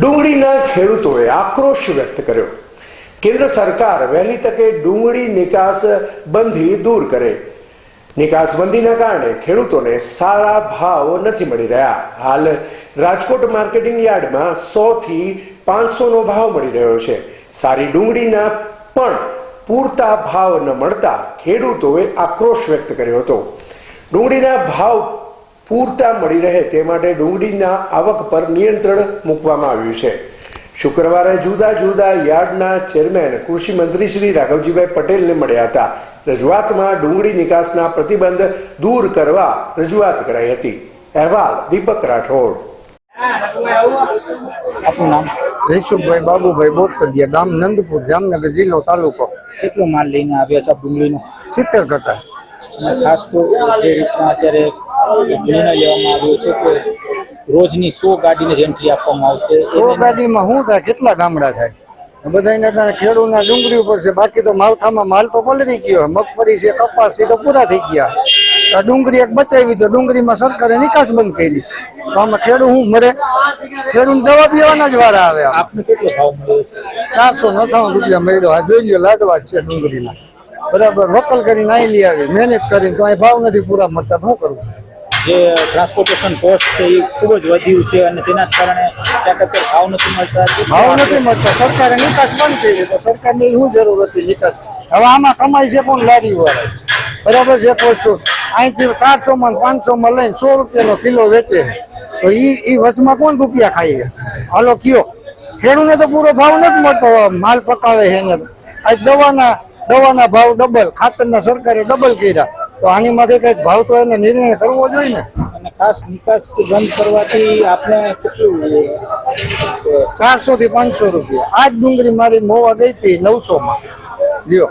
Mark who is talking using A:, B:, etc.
A: ડુંગળીના ખેડૂતોએ આક્રોશ વ્યક્ત કર્યો. કેન્દ્ર સરકાર વહેલી તકે ડુંગળી નિકાસ બંધી દૂર કરે. નિકાસ બંધીના કારણે ખેડૂતોને સારા ભાવ નથી મળી રહ્યા. હાલ રાજકોટ માર્કેટિંગ યાર્ડમાં સો થી પાંચસો ભાવ મળી રહ્યો છે. સારી ડુંગળીના પણ પૂરતા ભાવ ન મળતા ખેડૂતોએ આક્રોશ વ્યક્ત કર્યો હતો. ડુંગળીના ભાવ પૂરતા મળી રહે તે માટે ડુંગળીના આવક પર નિયંત્રણ મૂકવામાં આવ્યું છે. શુક્રવારે જુદા જુદા યાર્ડના ચેરમેન કૃષિ મંત્રી શ્રી રાઘવજીભાઈ પટેલને મળ્યા હતા. રજૂઆતમાં ડુંગળી નિકાસના પ્રતિબંધ દૂર કરવા રજૂઆત કરાઈ હતી. અહેવાલ દીપક રાઠોડ.
B: આપનું નામ?
C: જયસુખભાઈ બાબુભાઈ બોરસદિયા ગામ નંદપુર જામનગર જિલ્લો તાલુકો.
B: કેટલો માલ લઈને આવ્યા છો ડુંગળીનો?
C: સિત્તેર કટા
B: ખાસ તો જે રીતના અત્યારે નિર્ણય લેવામાં આવ્યો છે કે રોજની સો ગાડીને એન્ટ્રી આપવામાં આવશે.
C: સો ગાડીમાં શું થાય? કેટલા ગામડા થાય? બધાને ખેડૂતના ડુંગળી ઉપર છે બાકી તો માવઠામાં માલ તો પલરી ગયો મગફળી છે કપાસ છે તો પૂરા થઈ ગયા. તો ડુંગળી એક બચાવી તો ડુંગળીમાં સરકારે નિકાસ બંધ કરી. તો આમાં ખેડૂત શું મરે? ખેડૂત દવા પીવાના જ વારા આવે.
B: આપને કેટલો ભાવ મળ્યો છે?
C: ચારસો નવ્વાણું રૂપિયા મળ્યો. આ જોઈ લ્યો લાડવા છે ડુંગળીના. બરાબર વકલ કરીને અહીં લઈ આવી મહેનત કરીને તો અહીં ભાવ નથી પૂરા મળતા શું કરવું
B: જે ટ્રાન્સપોર્ટેશન કોસ્ટ છે એ ખૂબ જ વધ્યું છે અને તેના કારણે ક્યાંક અત્યારે ભાવ નથી મળતા.
C: ભાવ નથી મળતા. સરકારે નિકાસ બંધ થઈ તો સરકારની શું જરૂર હતી નિકાસ. હવે આમાં કમાઈ છે પણ લારી વાળા બરાબર છે પોસ્તો અહીંથી ચારસો માં પાંચસો માં લઈને સો રૂપિયાનો કિલો વેચે. તો ઈ ઈ વચમાં કોણ રૂપિયા ખાઈ હાલો, કયો. ખેડૂને તો પૂરો ભાવ નથી મળતો. માલ પકાવે છે ને. આ દવાના દવાના ભાવ ડબલ ખાતરના સરકારે ડબલ કર્યા. તો આની માટે કંઈક ભાવ તો એને નિર્ણય કરવો જોઈએ ને?
B: અને ખાસ નિકાસ બંધ કરવાથી આપણે કેટલું
C: ચારસો થી પાંચસો રૂપિયા. આ જ ડુંગળી મારી મોવા ગઈ હતી નવસો માં લ્યો.